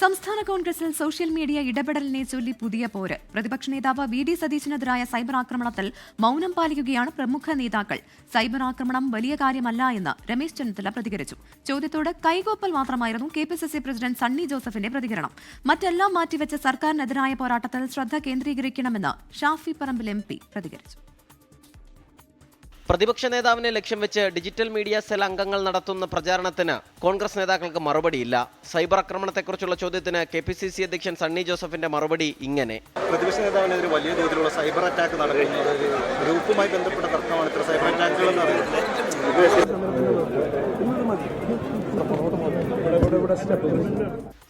സംസ്ഥാന കോൺഗ്രസിൽ social media ഇടപെടലിനെ ചൊല്ലി പുതിയ പോര്. പ്രതിപക്ഷ നേതാവ് വി ഡി സതീശനെതിരായ സൈബർ ആക്രമണത്തിൽ മൌനം പാലിക്കുകയാണ് പ്രമുഖ നേതാക്കൾ. സൈബർ ആക്രമണം വലിയ കാര്യമല്ല എന്ന് രമേശ് ചെന്നിത്തല പ്രതികരിച്ചു. ചോദ്യത്തോട് കൈകോപ്പൽ മാത്രമായിരുന്നു കെ പ്രസിഡന്റ് സണ്ണി ജോസഫിന്റെ പ്രതികരണം. മറ്റെല്ലാം മാറ്റിവെച്ച് സർക്കാരിനെതിരായ പോരാട്ടത്തിൽ ശ്രദ്ധ കേന്ദ്രീകരിക്കണമെന്ന് ഷാഫി പറമ്പിൽ എം പ്രതികരിച്ചു. പ്രതിപക്ഷ നേതാവിനെ ലക്ഷ്യം വെച്ച് ഡിജിറ്റൽ മീഡിയ സെൽ അംഗങ്ങൾ നടത്തുന്ന പ്രചാരണത്തിന് കോൺഗ്രസ് നേതാക്കൾക്ക് മറുപടിയില്ല. സൈബർ ആക്രമണത്തെക്കുറിച്ചുള്ള ചോദ്യത്തിന് കെ പി സി സി അധ്യക്ഷൻ സണ്ണി ജോസഫിന്റെ മറുപടി ഇങ്ങനെ. പ്രതിപക്ഷ നേതാവിനെതിരെ വലിയ തോതിലുള്ള സൈബർ അറ്റാക്ക് നടക്കുന്നത് ഗ്രൂപ്പുമായി ബന്ധപ്പെട്ട തർക്കമാണ് ഇത്ര സൈബർ അറ്റാക്കുകൾ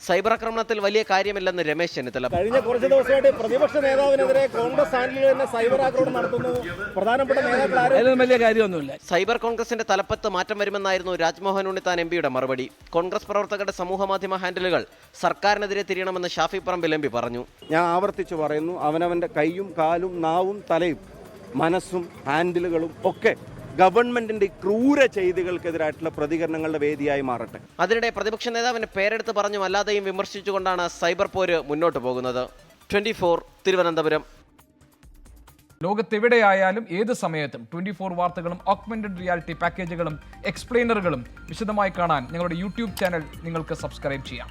സൈബർ ആക്രമണത്തിൽ വലിയ കാര്യമില്ലെന്ന് രമേശ് ചെന്നിത്തല. കഴിഞ്ഞ കുറച്ച് ദിവസമായിട്ട് പ്രതിപക്ഷ നേതാവിനെതിരെ കോൺഗ്രസ് ഹാൻഡിലുകൾ തന്നെ സൈബർ ആക്രമണം നടത്തുന്നു. പ്രധാനപ്പെട്ട നേതാക്കൾ വലിയ കാര്യമൊന്നുമില്ല. സൈബർ കോൺഗ്രസിന്റെ തലപ്പത്ത് മാറ്റം വരുമെന്നായിരുന്നു രാജ്മോഹൻ ഉണ്ണിത്താൻ എം പിയുടെ മറുപടി. കോൺഗ്രസ് പ്രവർത്തകരുടെ സമൂഹമാധ്യമ ഹാൻഡിലുകൾ സർക്കാരിനെതിരെ തിരിയണമെന്ന് ഷാഫി പറമ്പിൽ എം പി പറഞ്ഞു. ഞാൻ ആവർത്തിച്ചു പറയുന്നു അവനവന്റെ കൈയും കാലും നാവും തലയും മനസ്സും ഹാൻഡിലുകളും ഒക്കെ ഗവൺമെന്റിന്റെ ക്രൂര ചെയ്തികൾക്കെതിരായിട്ടുള്ള പ്രതികരണങ്ങളുടെ വേദിയായി മാറട്ടെ. അതിനിടെ പ്രതിപക്ഷ നേതാവിന്റെ പേരെടുത്ത് പറഞ്ഞു അല്ലാതെയും വിമർശിച്ചുകൊണ്ടാണ് സൈബർ പോര് മുന്നോട്ട് പോകുന്നത്. ട്വന്റി തിരുവനന്തപുരം. ലോകത്തെവിടെയായാലും ഏത് സമയത്തും ട്വന്റി ഫോർ വാർത്തകളും ഓഗ്മെന്റഡ് റിയാലിറ്റി പാക്കേജുകളും എക്സ്പ്ലെയിനറുകളും വിശദമായി കാണാൻ ഞങ്ങളുടെ യൂട്യൂബ് ചാനൽ നിങ്ങൾക്ക് സബ്സ്ക്രൈബ് ചെയ്യാം.